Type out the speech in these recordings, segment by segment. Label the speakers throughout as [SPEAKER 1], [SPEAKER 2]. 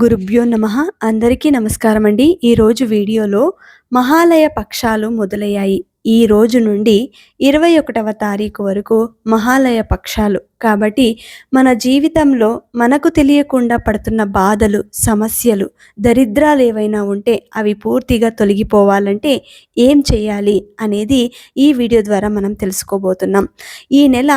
[SPEAKER 1] గురుభ్యో నమ. అందరికీ నమస్కారం అండి ఈరోజు వీడియోలో మహాలయ పక్షాలు మొదలయ్యాయి. ఈ రోజు నుండి ఇరవై ఒకటవ తారీఖు వరకు మహాలయ పక్షాలు కాబట్టి మన జీవితంలో మనకు తెలియకుండా పడుతున్న బాధలు సమస్యలు దరిద్రాలు ఏవైనా ఉంటే అవి పూర్తిగా తొలగిపోవాలంటే ఏం చేయాలి అనేది ఈ వీడియో ద్వారా మనం తెలుసుకోబోతున్నాం. ఈ నెల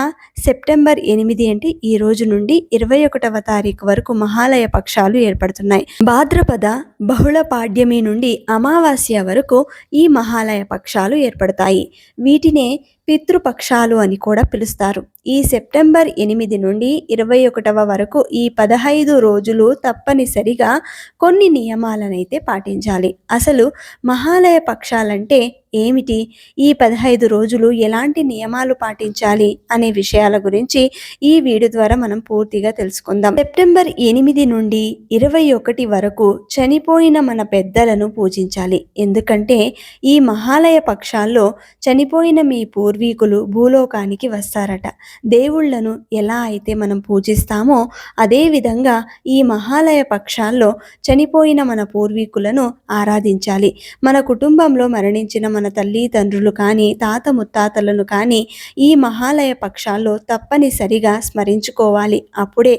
[SPEAKER 1] సెప్టెంబర్ ఎనిమిది అంటే ఈ రోజు నుండి ఇరవై ఒకటవ తారీఖు వరకు మహాలయ పక్షాలు ఏర్పడుతున్నాయి. భాద్రపద బహుళ పాడ్యమి నుండి అమావాస్య వరకు ఈ మహాలయ పక్షాలు ఏర్పడతాయి. వీటినే పితృపక్షాలు అని కూడా పిలుస్తారు. ఈ సెప్టెంబర్ ఎనిమిది నుండి ఇరవై ఒకటవ వరకు ఈ పదహైదు రోజులు తప్పనిసరిగా కొన్ని నియమాలనైతే పాటించాలి. అసలు మహాలయ పక్షాలంటే ఏమిటి? ఈ పదహైదు రోజులు ఎలాంటి నియమాలు పాటించాలి అనే విషయాల గురించి ఈ వీడియో ద్వారా మనం పూర్తిగా తెలుసుకుందాం. సెప్టెంబర్ ఎనిమిది నుండి ఇరవై ఒకటి వరకు చనిపోయిన మన పెద్దలను పూజించాలి. ఎందుకంటే ఈ మహాలయ పక్షాల్లో చనిపోయిన మీ పూర్వీకులు భూలోకానికి వస్తారట. దేవుళ్ళను ఎలా అయితే మనం పూజిస్తామో అదేవిధంగా ఈ మహాలయ పక్షాల్లో చనిపోయిన మన పూర్వీకులను ఆరాధించాలి. మన కుటుంబంలో మరణించిన మన తల్లి తండ్రులు కానీ తాత ముత్తాతలను కానీ ఈ మహాలయ పక్షాల్లో తప్పనిసరిగా స్మరించుకోవాలి. అప్పుడే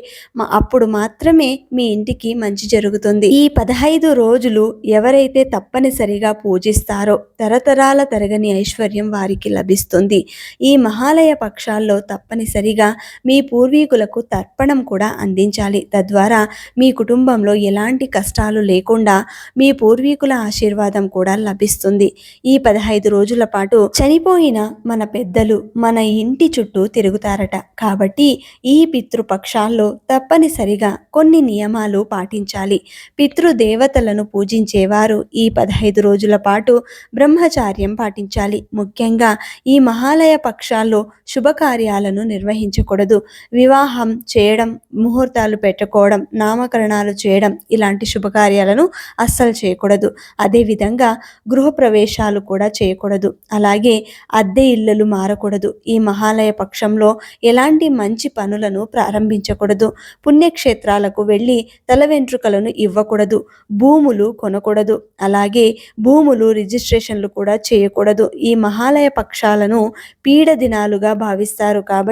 [SPEAKER 1] అప్పుడు మాత్రమే మీ ఇంటికి మంచి జరుగుతుంది. ఈ పదహైదు రోజులు ఎవరైతే తప్పనిసరిగా పూజిస్తారో తరతరాల తరగని ఐశ్వర్యం వారికి లభిస్తుంది. ఈ మహాలయ పక్షాల్లో తప్ప తప్పనిసరిగా మీ పూర్వీకులకు తర్పణం కూడా అందించాలి. తద్వారా మీ కుటుంబంలో ఎలాంటి కష్టాలు లేకుండా మీ పూర్వీకుల ఆశీర్వాదం కూడా లభిస్తుంది. ఈ పదహైదు రోజుల పాటు చనిపోయిన మన పెద్దలు మన ఇంటి చుట్టూ తిరుగుతారట. కాబట్టి ఈ పితృపక్షాల్లో తప్పనిసరిగా కొన్ని నియమాలు పాటించాలి. పితృదేవతలను పూజించేవారు ఈ పదహైదు రోజుల పాటు బ్రహ్మచార్యం పాటించాలి. ముఖ్యంగా ఈ మహాలయ పక్షాల్లో శుభకార్యాలను నిర్వహించకూడదు. వివాహం చేయడం ముహూర్తాలు పెట్టుకోవడం నామకరణాలు చేయడం ఇలాంటి శుభకార్యాలను అస్సలు చేయకూడదు. అదేవిధంగా గృహప్రవేశాలు కూడా చేయకూడదు. అలాగే అద్దె ఇళ్ళలు మారకూడదు. ఈ మహాలయ పక్షంలో ఎలాంటి మంచి పనులను ప్రారంభించకూడదు. పుణ్యక్షేత్రాలకు వెళ్ళి తల వెంట్రుకలను ఇవ్వకూడదు. భూములు కొనకూడదు. అలాగే భూములు రిజిస్ట్రేషన్లు కూడా చేయకూడదు. ఈ మహాలయ పక్షాలను పీడ దినాలుగా భావిస్తారు కాబట్టి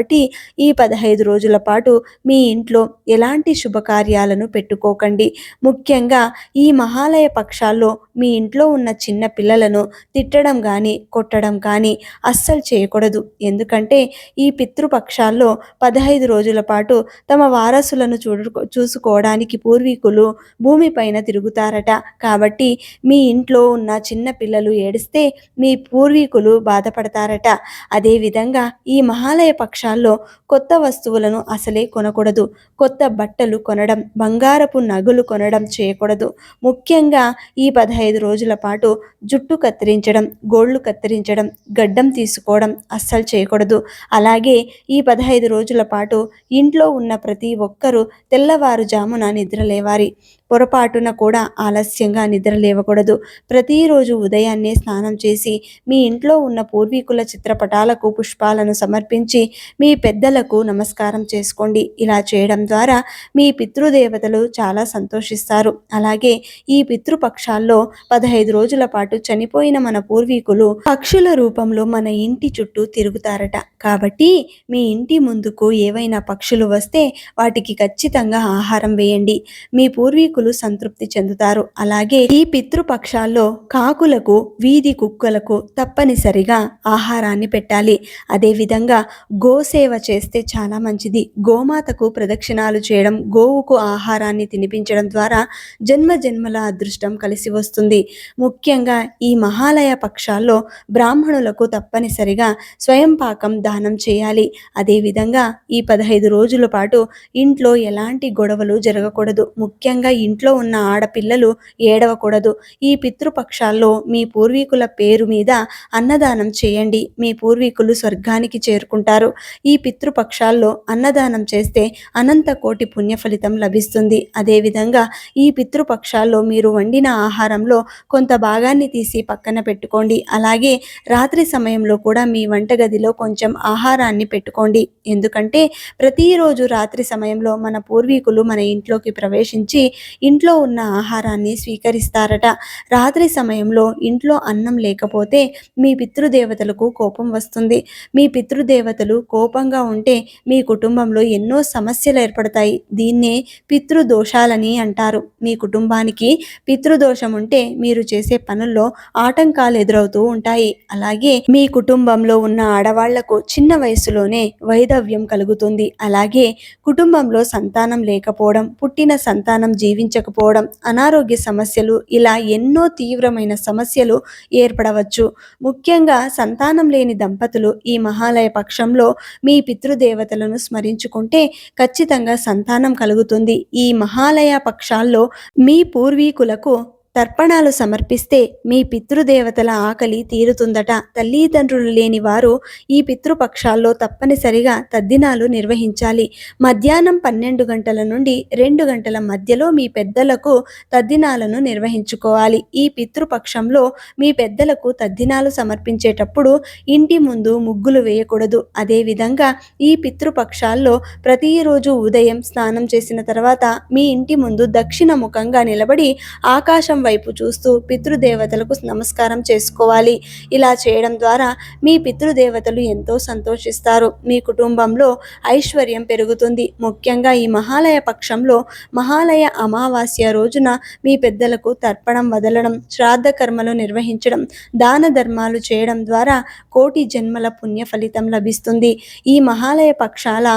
[SPEAKER 1] ఈ పదహైదు రోజుల పాటు మీ ఇంట్లో ఎలాంటి శుభకార్యాలను పెట్టుకోకండి. ముఖ్యంగా ఈ మహాలయ పక్షాల్లో మీ ఇంట్లో ఉన్న చిన్న పిల్లలను తిట్టడం కానీ కొట్టడం కానీ అస్సలు చేయకూడదు. ఎందుకంటే ఈ పితృపక్షాల్లో పదహైదు రోజుల పాటు తమ వారసులను చూడు చూసుకోవడానికి పూర్వీకులు భూమిపైన తిరుగుతారట. కాబట్టి మీ ఇంట్లో ఉన్న చిన్న పిల్లలు ఏడిస్తే మీ పూర్వీకులు బాధపడతారట. అదేవిధంగా ఈ మహాలయ పక్ష పక్షాల్లో కొత్త వస్తువులను అసలే కొనకూడదు. కొత్త బట్టలు కొనడం బంగారపు నగలు కొనడం చేయకూడదు. ముఖ్యంగా ఈ పదహైదు రోజుల పాటు జుట్టు కత్తిరించడం గోళ్ళు కత్తిరించడం గడ్డం తీసుకోవడం అస్సలు చేయకూడదు. అలాగే ఈ పదహైదు రోజుల పాటు ఇంట్లో ఉన్న ప్రతి ఒక్కరూ తెల్లవారుజామున నిద్రలేవారి పొరపాటున కూడా ఆలస్యంగా నిద్ర లేవకూడదు. ప్రతిరోజు ఉదయాన్నే స్నానం చేసి మీ ఇంట్లో ఉన్న పూర్వీకుల చిత్రపటాలకు పుష్పాలను సమర్పించి మీ పెద్దలకు నమస్కారం చేసుకోండి. ఇలా చేయడం ద్వారా మీ పితృదేవతలు చాలా సంతోషిస్తారు. అలాగే ఈ పితృపక్షాల్లో పదహైదు రోజుల పాటు చనిపోయిన మన పూర్వీకులు పక్షుల రూపంలో మన ఇంటి చుట్టూ తిరుగుతారట. కాబట్టి మీ ఇంటి ముందుకు ఏవైనా పక్షులు వస్తే వాటికి ఖచ్చితంగా ఆహారం వేయండి. మీ పూర్వీకులు కుక్కలు సంతృప్తి చెందుతారు. అలాగే ఈ పితృపక్షాల్లో కాకులకు వీధి కుక్కలకు తప్పనిసరిగా ఆహారాన్ని పెట్టాలి. అదేవిధంగా గోసేవ చేస్తే చాలా మంచిది. గోమాతకు ప్రదక్షిణాలు చేయడం గోవుకు ఆహారాన్ని తినిపించడం ద్వారా జన్మ జన్మల అదృష్టం కలిసి వస్తుంది. ముఖ్యంగా ఈ మహాలయ పక్షాల్లో బ్రాహ్మణులకు తప్పనిసరిగా స్వయం పాకం దానం చేయాలి. అదేవిధంగా ఈ పదహైదు రోజుల పాటు ఇంట్లో ఎలాంటి గొడవలు జరగకూడదు. ముఖ్యంగా ఇంట్లో ఉన్న ఆడపిల్లలు ఏడవకూడదు. ఈ పితృపక్షాల్లో మీ పూర్వీకుల పేరు మీద అన్నదానం చేయండి. మీ పూర్వీకులు స్వర్గానికి చేరుకుంటారు. ఈ పితృపక్షాల్లో అన్నదానం చేస్తే అనంత కోటి పుణ్య ఫలితం లభిస్తుంది. అదేవిధంగా ఈ పితృపక్షాల్లో మీరు వండిన ఆహారంలో కొంత భాగాన్ని తీసి పక్కన పెట్టుకోండి. అలాగే రాత్రి సమయంలో కూడా మీ వంటగదిలో కొంచెం ఆహారాన్ని పెట్టుకోండి. ఎందుకంటే ప్రతిరోజు రాత్రి సమయంలో మన పూర్వీకులు మన ఇంట్లోకి ప్రవేశించి ఇంట్లో ఉన్న ఆహారాన్ని స్వీకరిస్తారట. రాత్రి సమయంలో ఇంట్లో అన్నం లేకపోతే మీ పితృదేవతలకు కోపం వస్తుంది. మీ పితృదేవతలు కోపంగా ఉంటే మీ కుటుంబంలో ఎన్నో సమస్యలు ఏర్పడతాయి. దీన్నే పితృదోషాలని అంటారు. మీ కుటుంబానికి పితృదోషం ఉంటే మీరు చేసే పనుల్లో ఆటంకాలు ఎదురవుతూ ఉంటాయి. అలాగే మీ కుటుంబంలో ఉన్న ఆడవాళ్ళకు చిన్న వయసులోనే వైధవ్యం కలుగుతుంది. అలాగే కుటుంబంలో సంతానం లేకపోవడం పుట్టిన సంతానం జీవించకపోవడం అనారోగ్య సమస్యలు ఇలా ఎన్నో తీవ్రమైన సమస్యలు ఏర్పడవచ్చు. ముఖ్యంగా సంతానం లేని దంపతులు ఈ మహాలయ పక్షంలో మీ పితృదేవతలను స్మరించుకుంటే ఖచ్చితంగా సంతానం కలుగుతుంది. ఈ మహాలయ పక్షాల్లో మీ పూర్వీకులకు తర్పణాలు సమర్పిస్తే మీ పితృదేవతల ఆకలి తీరుతుందట. తల్లిదండ్రులు లేని వారు ఈ పితృపక్షాల్లో తప్పనిసరిగా తద్దినాలు నిర్వహించాలి. మధ్యాహ్నం పన్నెండు గంటల నుండి రెండు గంటల మధ్యలో మీ పెద్దలకు తద్దినాలను నిర్వహించుకోవాలి. ఈ పితృపక్షంలో మీ పెద్దలకు తద్దినాలు సమర్పించేటప్పుడు ఇంటి ముందు ముగ్గులు వేయకూడదు. అదేవిధంగా ఈ పితృపక్షాల్లో ప్రతిరోజు ఉదయం స్నానం చేసిన తర్వాత మీ ఇంటి ముందు దక్షిణ ముఖంగా నిలబడి ఆకాశం వైపు చూస్తూ పితృదేవతలకు నమస్కారం చేసుకోవాలి. ఇలా చేయడం ద్వారా మీ పితృదేవతలు ఎంతో సంతోషిస్తారు. మీ కుటుంబంలో ఐశ్వర్యం పెరుగుతుంది. ముఖ్యంగా ఈ మహాలయ పక్షంలో మహాలయ అమావాస్య రోజున మీ పెద్దలకు తర్పణం వదలడం శ్రాద్ధ కర్మలు నిర్వహించడం దాన ధర్మాలు చేయడం ద్వారా కోటి జన్మల పుణ్య ఫలితం లభిస్తుంది. ఈ మహాలయ పక్షాల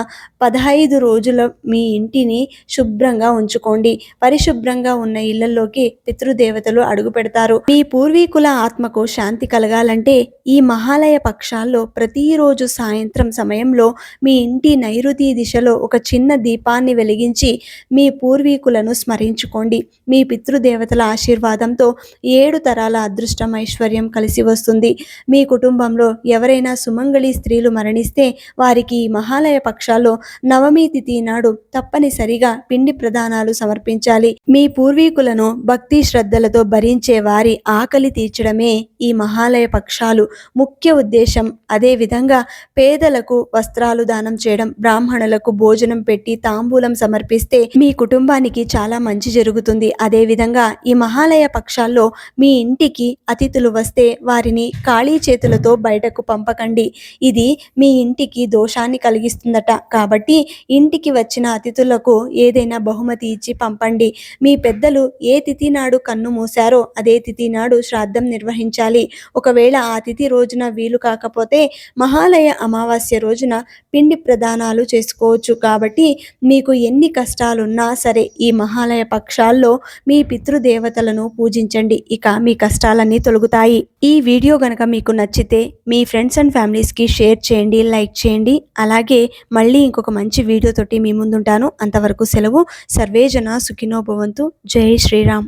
[SPEAKER 1] పదహైదు రోజుల మీ ఇంటిని శుభ్రంగా ఉంచుకోండి. పరిశుభ్రంగా ఉన్న ఇళ్ళలోకి పితృ దేవతలు అడుగు పెడతారు. మీ పూర్వీకుల ఆత్మకు శాంతి కలగాలంటే ఈ మహాలయ పక్షాల్లో ప్రతిరోజు సాయంత్రం సమయంలో మీ ఇంటి నైరుతి దిశలో ఒక చిన్న దీపాన్ని వెలిగించి మీ పూర్వీకులను స్మరించుకోండి. మీ పితృదేవతల ఆశీర్వాదంతో ఏడు తరాల అదృష్టం ఐశ్వర్యం కలిసి వస్తుంది. మీ కుటుంబంలో ఎవరైనా సుమంగళి స్త్రీలు మరణిస్తే వారికి ఈ మహాలయ పక్షాల్లో నవమి తిథి నాడు తప్పనిసరిగా పిండి ప్రదానాలు సమర్పించాలి. మీ పూర్వీకులను భక్తి శ్రద్ధ శ్రద్ధలతో భరించే వారి ఆకలి తీర్చడమే ఈ మహాలయ పక్షాలు. ముఖ్య ఉద్దేశం అదేవిధంగా పేదలకు వస్త్రాలు దానం చేయడం బ్రాహ్మణులకు భోజనం పెట్టి తాంబూలం సమర్పిస్తే మీ కుటుంబానికి చాలా మంచి జరుగుతుంది. అదేవిధంగా ఈ మహాలయ పక్షాల్లో మీ ఇంటికి అతిథులు వస్తే వారిని ఖాళీ చేతులతో బయటకు పంపకండి. ఇది మీ ఇంటికి దోషాన్ని కలిగిస్తుందట. కాబట్టి ఇంటికి వచ్చిన అతిథులకు ఏదైనా బహుమతి ఇచ్చి పంపండి. మీ పెద్దలు ఏ తిథి నాడు కన్ను మూశారో అదే తిథి నాడు శ్రాద్ధం నిర్వహించాలి. ఒకవేళ ఆ తిథి రోజున వీలు కాకపోతే మహాలయ అమావాస్య రోజున పిండి ప్రదానాలు చేసుకోవచ్చు. కాబట్టి మీకు ఎన్ని కష్టాలున్నా సరే ఈ మహాలయ పక్షాల్లో మీ పితృదేవతలను పూజించండి. ఇక మీ కష్టాలన్నీ తొలగుతాయి. ఈ వీడియో గనక మీకు నచ్చితే మీ ఫ్రెండ్స్ అండ్ ఫ్యామిలీస్కి షేర్ చేయండి లైక్ చేయండి. అలాగే మళ్ళీ ఇంకొక మంచి వీడియోతోటి మీ ముందుంటాను. అంతవరకు సెలవు. సర్వేజన సుఖినో భవంతు. జై శ్రీరామ్.